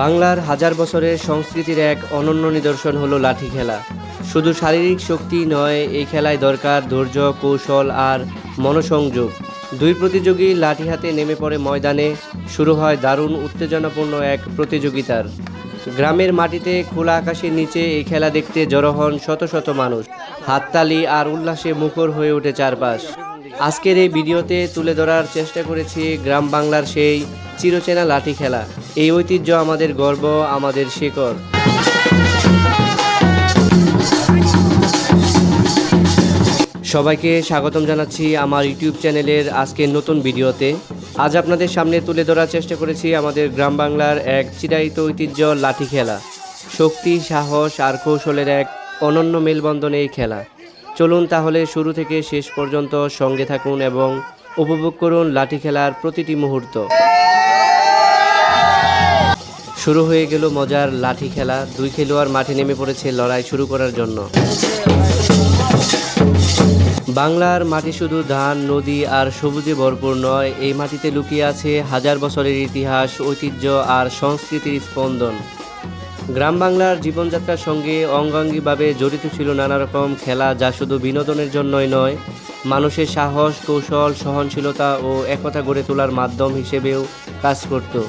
বাংলার হাজার বছরের সংস্কৃতির এক অনন্য নিদর্শন হলো লাঠি খেলা। শুধু শারীরিক শক্তি নয়, এই খেলায় দরকার ধৈর্য, কৌশল আর মনোসংযোগ। দুই প্রতিযোগী লাঠি হাতে নেমে পড়ে ময়দানে, শুরু হয় দারুণ উত্তেজনাপূর্ণ এক প্রতিযোগিতার। গ্রামের মাটিতে খোলা আকাশের নিচে এই খেলা দেখতে জড়ো হন শত শত মানুষ। হাততালি আর উল্লাসে মুখর হয়ে ওঠে চারপাশ। আজকের এই ভিডিওতে তুলে ধরার চেষ্টা করেছি গ্রাম বাংলার সেই চিরচেনা লাঠি খেলা। এই ঐতিহ্য আমাদের গর্ব, আমাদের শিকড়। সবাইকে স্বাগতম জানাচ্ছি আমার ইউটিউব চ্যানেলের আজকের নতুন ভিডিওতে। আজ আপনাদের সামনে তুলে ধরার চেষ্টা করেছি আমাদের গ্রাম বাংলার এক চিরায়িত ঐতিহ্য লাঠি খেলা। শক্তি, সাহস আর কৌশলের এক অনন্য মেলবন্ধন এই খেলা। চলুন তাহলে শুরু থেকে শেষ পর্যন্ত সঙ্গে থাকুন এবং উপভোগ করুন লাঠি খেলার প্রতিটি মুহূর্ত। শুরু হয়ে গেল মজার লাঠি খেলা। দুই খেলোয়াড় মাঠে নেমে পড়েছে লড়াই শুরু করার জন্য। বাংলার মাটি শুধু ধান, নদী আর সবুজে ভরপুর নয়, এই মাটিতে লুকিয়ে আছে হাজার বছরের ইতিহাস, ঐতিহ্য আর সংস্কৃতির স্পন্দন। গ্রাম বাংলার জীবনযাত্রার সঙ্গে অঙ্গাঙ্গিভাবে জড়িত ছিল নানা রকম খেলা যা শুধু বিনোদনের জন্যই নয়, মানুষের সাহস, কৌশল, সহনশীলতা ও একতা গড়ে তোলার মাধ্যম হিসেবেও কাজ করত।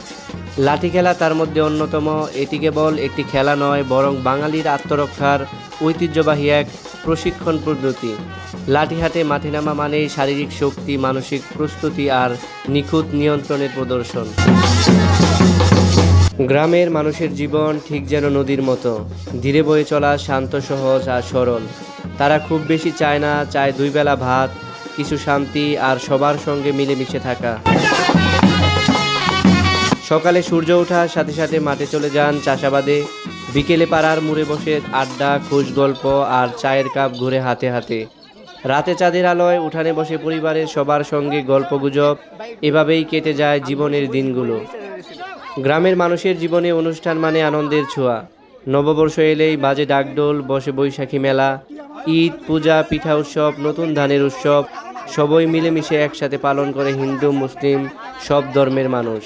লাঠি খেলা তার মধ্যে অন্যতম। এটি কেবল একটি খেলা নয়, বরং বাঙালির আত্মরক্ষার ঐতিহ্যবাহী এক প্রশিক্ষণ পদ্ধতি। লাঠি হাতে মাঠে নামা মানেই শারীরিক শক্তি, মানসিক প্রস্তুতি আর নিখুঁত নিয়ন্ত্রণের প্রদর্শন। গ্রামের মানুষের জীবন ঠিক যেন নদীর মতো। ধীরে বয়ে চলা শান্ত, সহজ আর সরল। তারা খুব বেশি চায় না, চায় দুই বেলা ভাত, কিছু শান্তি আর সবার সঙ্গে মিলেমিশে থাকা। সকালে সূর্য ওঠার সাথে সাথে মাঠে চলে যান চাষাবাদে। বিকেলে পাড়ার মুড়ে বসে আড্ডা খোঁজ গল্প আর চায়ের কাপ ঘুরে হাতে হাতে। রাতে চাঁদের আলোয় উঠানে বসে পরিবারের সবার সঙ্গে গল্পগুজব। এভাবেই কেটে যায় জীবনের দিনগুলো। গ্রামের মানুষের জীবনে অনুষ্ঠান মানে আনন্দের ছোঁয়া। নববর্ষ এলেই বাজে ডাকডোল, বসে বৈশাখী মেলা, ঈদ, পূজা, পিঠা উৎসব, নতুন ধানের উৎসব, সবই মিলেমিশে একসাথে পালন করে হিন্দু, মুসলিম, সব ধর্মের মানুষ।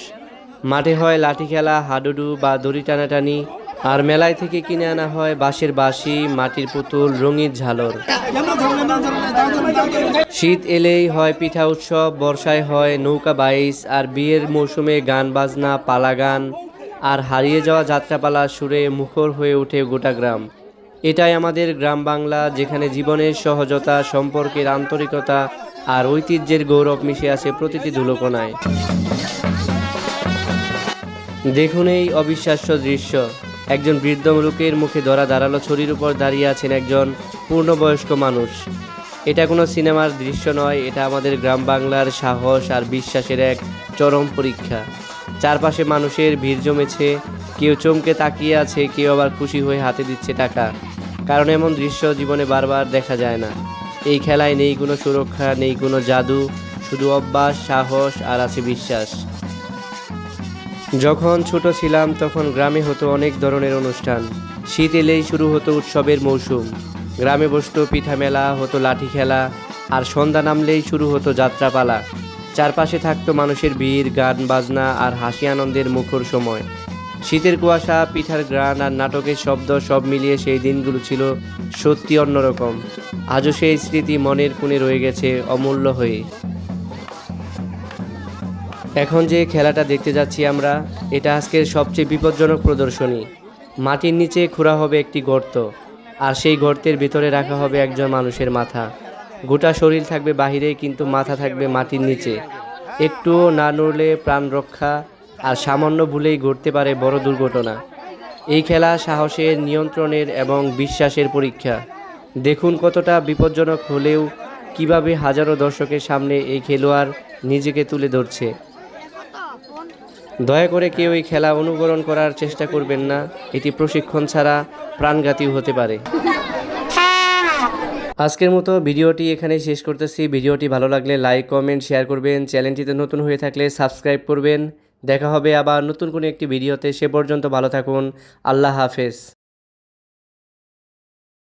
মাঠে হয় লাঠি খেলা, হাডুডু বা দড়ি টানাটানি আর মেলায় থেকে কিনে আনা হয় বাঁশের বাঁশি, মাটির পুতুল, রঙিন ঝালর। শীত এলেই হয় পিঠা উৎসব, বর্ষায় হয় নৌকা বাইচ আর বিয়ের মৌসুমে গান বাজনা, পালা গান, আর হারিয়ে যাওয়া যাত্রাপালা সুরে মুখর হয়ে ওঠে গোটা গ্রাম। এটাই আমাদের গ্রাম বাংলা, যেখানে জীবনের সহজতা, সম্পর্কের আন্তরিকতা, আর ঐতিহ্যের গৌরব মিশে আছে প্রতিটি ধুলোকোনায় দেখুন এই অবিশ্বাস্য দৃশ্য। একজন বৃদ্ধ লোকের মুখে ধরা দাঁড়াল ছড়ির উপর দাঁড়িয়ে আছেন একজন পূর্ণবয়স্ক মানুষ। এটা কোনো সিনেমার দৃশ্য নয়, এটা আমাদের গ্রাম বাংলার সাহস আর বিশ্বাসের এক চরম পরীক্ষা। চারপাশে মানুষের ভিড় জমেছে, কেউ চমকে তাকিয়ে আছে, কেউ আবার খুশি হয়ে হাতে দিচ্ছে টাকা। কারণ এমন দৃশ্য জীবনে বারবার দেখা যায় না। এই খেলায় নেই কোনো সুরক্ষা, নেই কোনো জাদু, শুধু অভ্যাস, সাহস আর আছে বিশ্বাস। যখন ছোট ছিলাম তখন গ্রামে হতো অনেক ধরনের অনুষ্ঠান। শীত এলেই শুরু হতো উৎসবের মৌসুম। গ্রামে বসত, পিঠা মেলা, হতো লাঠি খেলা, আর সন্ধ্যা নামলেই শুরু হতো যাত্রাপালা। চারপাশে থাকতো মানুষের ভিড়, গান, বাজনা, আর হাসি আনন্দের মুখর সময়। শীতের কুয়াশা, পিঠার গ্রান আর নাটকের শব্দ সব মিলিয়ে সেই দিনগুলো ছিল সত্যি অন্যরকম। আজও সেই স্মৃতি মনের কোণে রয়ে গেছে অমূল্য হয়ে। এখন যে খেলাটা দেখতে যাচ্ছি আমরা, এটা আজকের সবচেয়ে বিপজ্জনক প্রদর্শনী। মাটির নিচে খোঁড়া হবে একটি গর্ত, আর সেই গর্তের ভিতরে রাখা হবে একজন মানুষের মাথা। গোটা শরীর থাকবে বাহিরে, কিন্তু মাথা থাকবে মাটির নিচে। একটুও না নড়লে প্রাণ রক্ষা, আর সামান্য ভুলেই ঘটতে পারে বড় দুর্ঘটনা। এই খেলা সাহসের নিয়ন্ত্রণের এবং বিশ্বাসের পরীক্ষা। দেখুন কতটা বিপজ্জনক হলেও কীভাবে হাজারো দর্শকের সামনে এই খেলোয়াড় নিজেকে তুলে ধরছে। দয়া করে কেউ এই খেলা অনুকরণ করার চেষ্টা করবেন না। এটি প্রশিক্ষণ ছাড়া প্রাণঘাতীও হতে পারে। আজকের মতো ভিডিওটি এখানে শেষ করতেছি। ভিডিওটি ভালো লাগলে লাইক, কমেন্ট, শেয়ার করবেন। চ্যানেলটিতে নতুন হয়ে থাকলে সাবস্ক্রাইব করবেন। দেখা হবে আবার নতুন কোনো একটি ভিডিওতে। সে পর্যন্ত ভালো থাকুন। আল্লাহ হাফেজ।